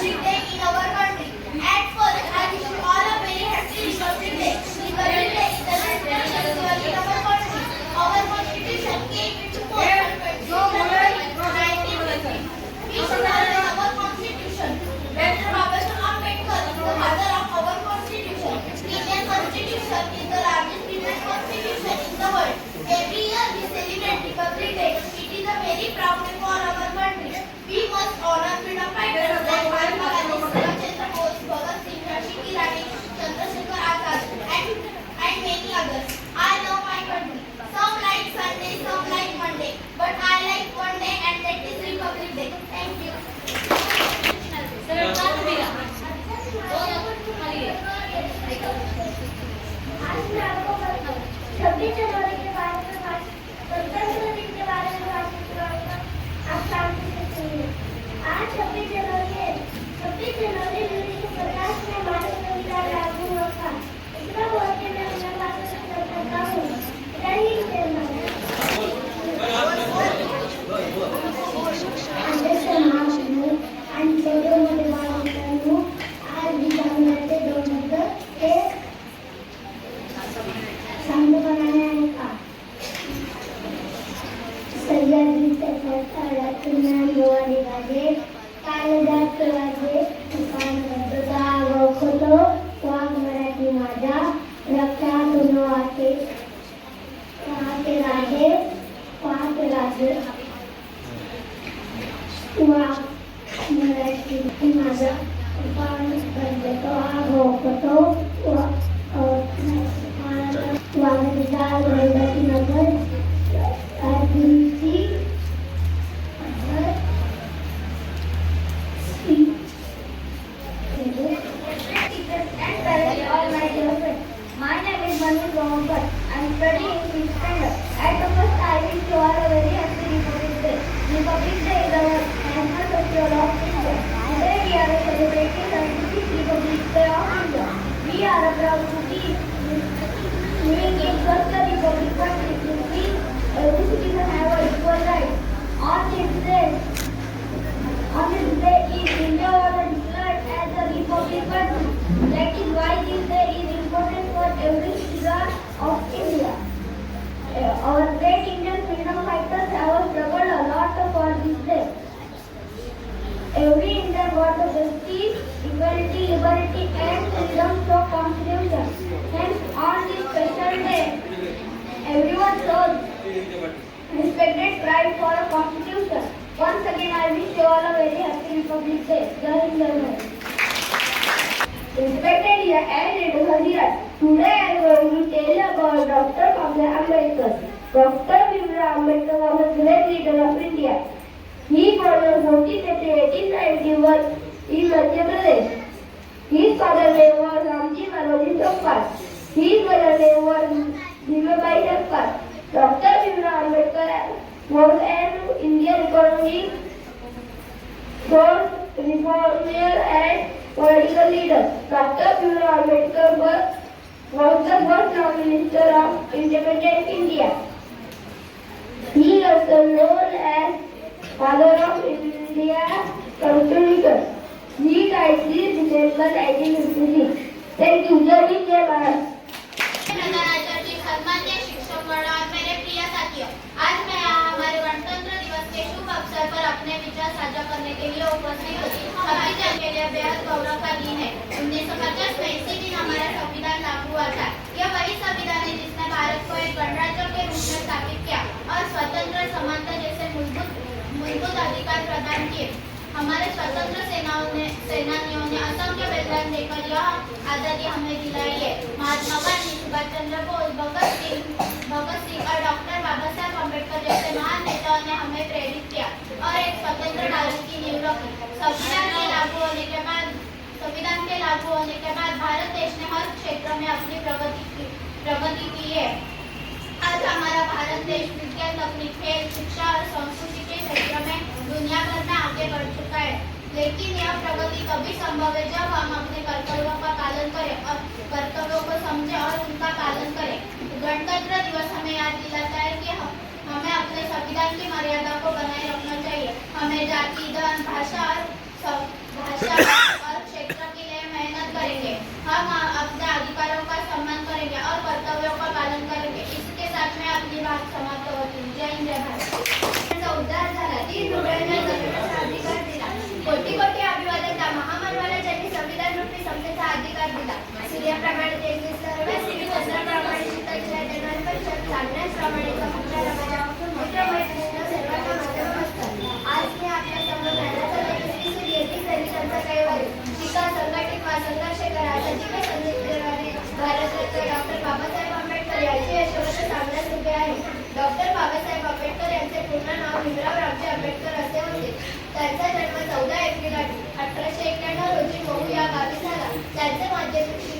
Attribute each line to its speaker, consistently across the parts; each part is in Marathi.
Speaker 1: Day in our all Day. The our country. Our constitution came into force on 20 1950. 我。Of
Speaker 2: India. Our great Indian freedom fighters have struggled a lot for this day. Every Indian got the justice, equality, liberty and freedom through constitution. Hence, on this special day, everyone shows respected pride for a constitution. Once again, I wish you all a very happy Republic Day. Jai Hind, Jai Respected and it here. Today doctor Babasaheb Ambedkar doctor Bhimrao Ambedkar was great leader of India he born fourteen eighty eighteen ninety one in Madhya Pradesh he father name was Ramji Manoji Chaupal he mother name was Bhimabai Chaupal doctor Bhimrao Ambedkar was an Indian economic for reformer and political leader doctor Bimala Ambedkar was was the first Prime Minister of independent India. He was known as Father of India's Constitution. He died this December 1956. Thank you. Jai Hind, Jai Bharat.
Speaker 1: साथियों आज मैं हमारे गणतंत्र दिवस के शुभ अवसर पर अपने विचार साझा करने के लिए उपस्थित हूँ. हमारी जन के लिए बेहद गौरव का दिन है. उन्नीस सौ पचास में इसी दिन हमारा संविधान लागू हुआ था. यह वही संविधान है जिसने भारत को एक गणराज्य के रूप में स्थापित किया और स्वतंत्र समानता जैसे मूलभूत मूलभूत अधिकार प्रदान किए. हमारे स्वतंत्र सेनाओं ने सेनानियों ने असंख्य बलिदान देकर यह आजादी हमें दिलाई है। महात्मा गांधी सुभाष चंद्र बोस भगत सिंह भगत सिंह और डॉक्टर बाबा साहब अम्बेडकर जैसे महान नेताओं ने हमें प्रेरित किया और एक स्वतंत्र भारत की नींव रखी। संविधान के लागू होने के बाद संविधान के लागू होने के बाद भारत देश ने हर क्षेत्र में अपनी प्रगति की प्रगति की है। आज हमारा भारत देश विज्ञान तकनीक खेल शिक्षा और संस्कृति क्षेत्र में दुनिया भर में आगे बढ़ चुका है लेकिन यह प्रगति तभी संभव है जब हम अपने कर्तव्यों का पालन करें और कर्तव्यों को समझें और उनका पालन करें. गणतंत्र दिवस हमें याद दिलाता है कि हम हमें अपने संविधान की मर्यादा को बनाए रखना चाहिए. हमें जाति धर्म भाषा
Speaker 3: अधिकार त्यांनी सर्व वस्त्राप्रमाणे शिकविला त्यांना आज मी आपल्यासमोर ज्ञानाचा तेजस्वी सूर्य ती संतांचा कैवारी शिका करा सजीव डॉक्टर बाबासाहेब आंबेडकर यांचे यशवंत सांगण्यास उभे आहे डॉक्टर बाबासाहेब आंबेडकर यांचे पूर्ण नाव भीमराव आंबेडकर असे होते त्यांचा जन्म चौदा एप्रिल अठराशे एक्क्याण्णव रोजी मऊ या I Acaba acemi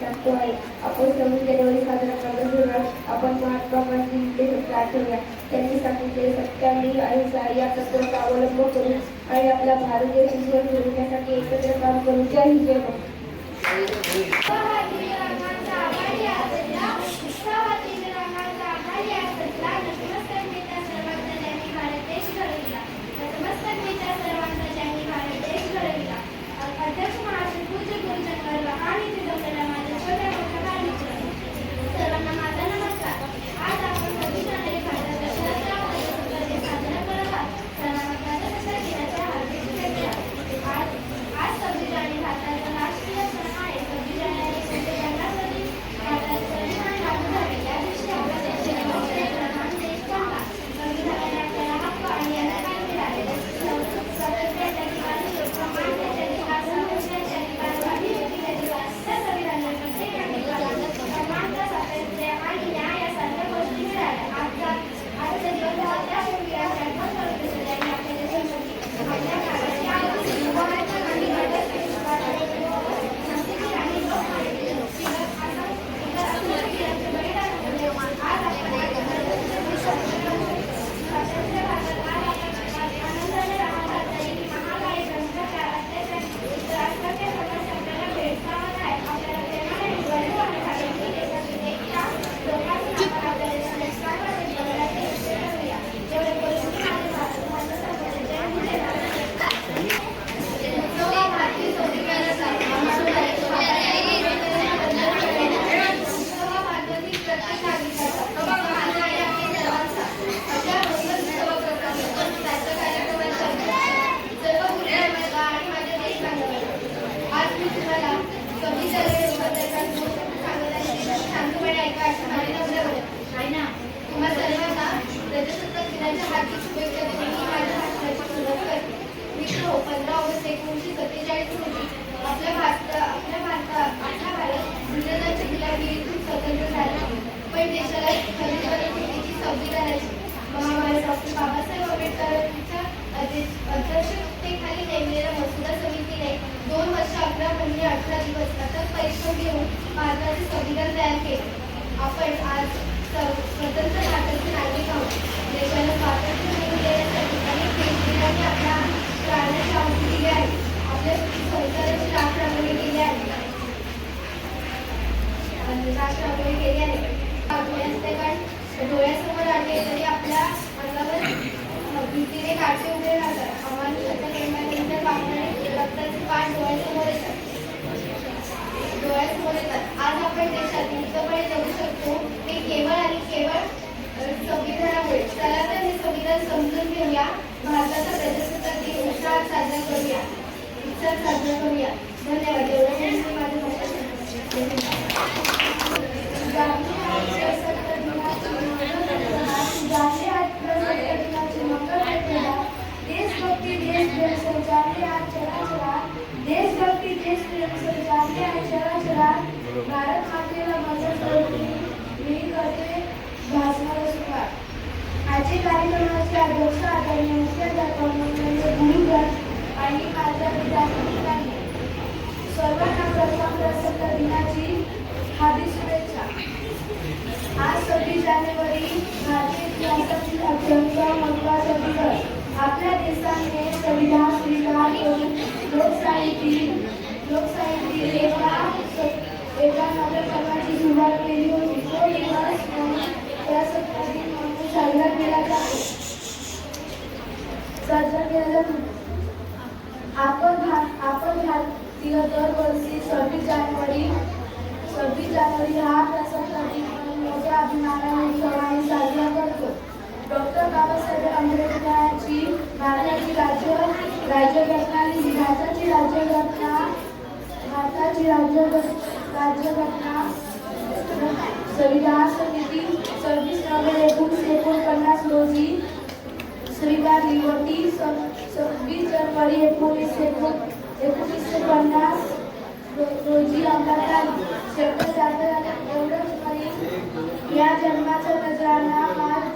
Speaker 3: शकतो आहे
Speaker 4: आपण सव्वीस जानेवारी साजरा करत होणार आपण महात्मा गांधी शब्द आठवूया त्यांनी सांगितले सत्याग्रही अहिंसा या तत्वाचा अवलंब करून आणि आपला भारत देश विश्वास मिळवण्यासाठी एकत्र काम
Speaker 3: करून जय हिंद
Speaker 5: पण देशाला खरी संविधानाची महामानव डॉक्टर बाबासाहेब आंबेडकरांच्या अध्यक्षतेखाली नेमलेल्या मसुदा समितीने दोन वर्ष अकरा महिने अठरा दिवस सतत परिश्रम घेऊन भारताचे संविधान तयार केले. आपण आज स्वतंत्र भारताचे नागरिक आहोत. देशाला स्वातंत्र्य मिळवून देण्यासाठी अनेक आपल्या प्राणाची आहुती दिली आहे आपल्या संसाराची राख रांगोळी आहे. राख केली आहे डोळ्याचे काळ डोळ्यासमोर आले तरी आपल्या अंगावर भीतीने काटे उभे राहतात अमानुषाच्या प्रेमानंतर वागणारे रक्ताचे पाठ डोळ्यासमोर येतात. डोळ्यासमोर येतात. आज आपण देशात मुक्तपणे जगू शकतो. हे केवळ आणि केवळ संविधानामुळे. चला तर हे संविधान समजून घेऊया. भारताचा प्रजासत्ताक दिन उत्साहात साजरा करूया. उत्साहात साजरा करूया. धन्यवाद एवढं मी माझं
Speaker 4: देशभक्ती देश प्रेम संचारले आज चराचरा देशभक्ती देश प्रेम संचारले आज चराचरा भारत मातेला माझा सर्वोपरी मी करते भाषणाला सुरुवात आजचे कार्यक्रमाचे अध्यक्ष आदरणीय मुख्याध्यापक मंडळाचे आणि माझ्या विद्यार्थी सर्वांना प्रथम प्रजासत्ताक दिनाची हार्दिक शुभेच्छा आज सव्वीस जानेवारी भारतीय इतिहासातील अत्यंत महत्त्वाचा दिवस आपल्या देशाने संविधान स्वीकार करून लोकशाहीतील लोकशाहीतील एका एका नव्या प्रकारची सुरुवात केली होती तो दिवस दिन म्हणून साजरा केला जातो साजरा केला जातो आपण भार आपण भारतीय दरवर्षी सव्वीस जानेवारी सव्वीस जानेवारी हा प्रजासत्ताक मोठ्या अभिमानाने उत्सवाने साजरा करतो. डॉक्टर बाबासाहेब आंबेडकरांची भारताची राज्य राज्यघटना लिहिली भारताची राज्यघटना भारताची राज्य राज्यघटना संविधान समिती सव्वीस नोव्हेंबर एकोणीसशे एकोणपन्नास रोजी स्वीकारली होती सव्वीस जानेवारी एकोणीसशे एकोणीसशे पन्नास रोजी अंमलात आली शब्द एवढंच नाही या जन्माचा नजराणा मार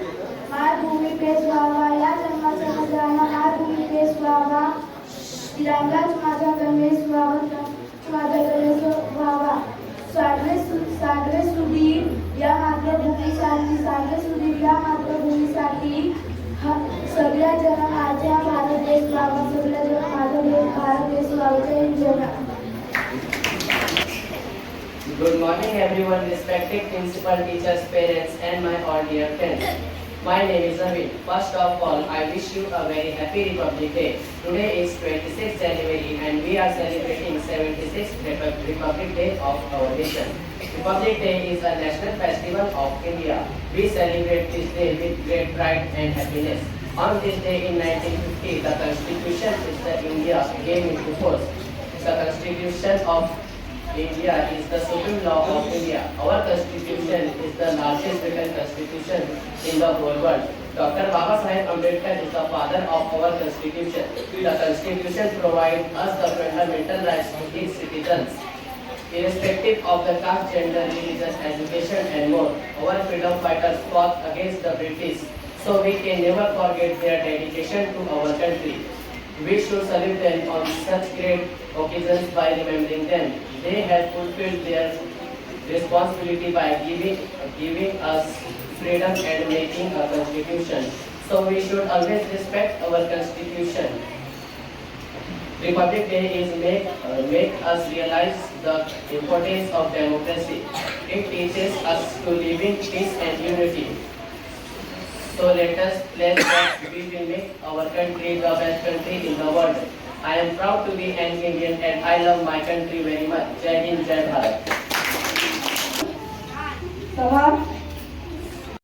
Speaker 4: मारभूमी पेश व्हावा या जन्माचा नजराणा मारभूमी पेश व्हावा तिरंगाच माझा गणेश व्हावा माझा Ganesh
Speaker 6: Good morning everyone, respected principal, teachers, parents and my all dear friends. My name is Naveen. First of all, I wish you a very happy Republic Day. Today is 26th January and we are celebrating 76th Republic Day of our nation. Republic Day is a national festival of India. We celebrate this day with great pride and happiness. On this day in 1950, the Constitution of India came into force. The Constitution of India is the supreme law of India. Our constitution is the largest written constitution in the whole world. Dr. Baba Sahib Ambedkar is the father of our constitution. The constitution provides us the fundamental rights of each citizens. Irrespective of the caste, gender, religion, education and more, our freedom fighters fought against the British. So we can never forget their dedication to our country. We should salute them on such great occasions by remembering them. They have fulfilled their responsibility by giving, giving us freedom and making a constitution. So we should always respect our constitution. Republic Day is make, uh, make us realize the importance of democracy. It teaches us to live in peace and unity. So let us pledge that we will make our country the best country in the world. I am proud to be an Indian and I love my country very much. Jai Hind, Jai Bharat.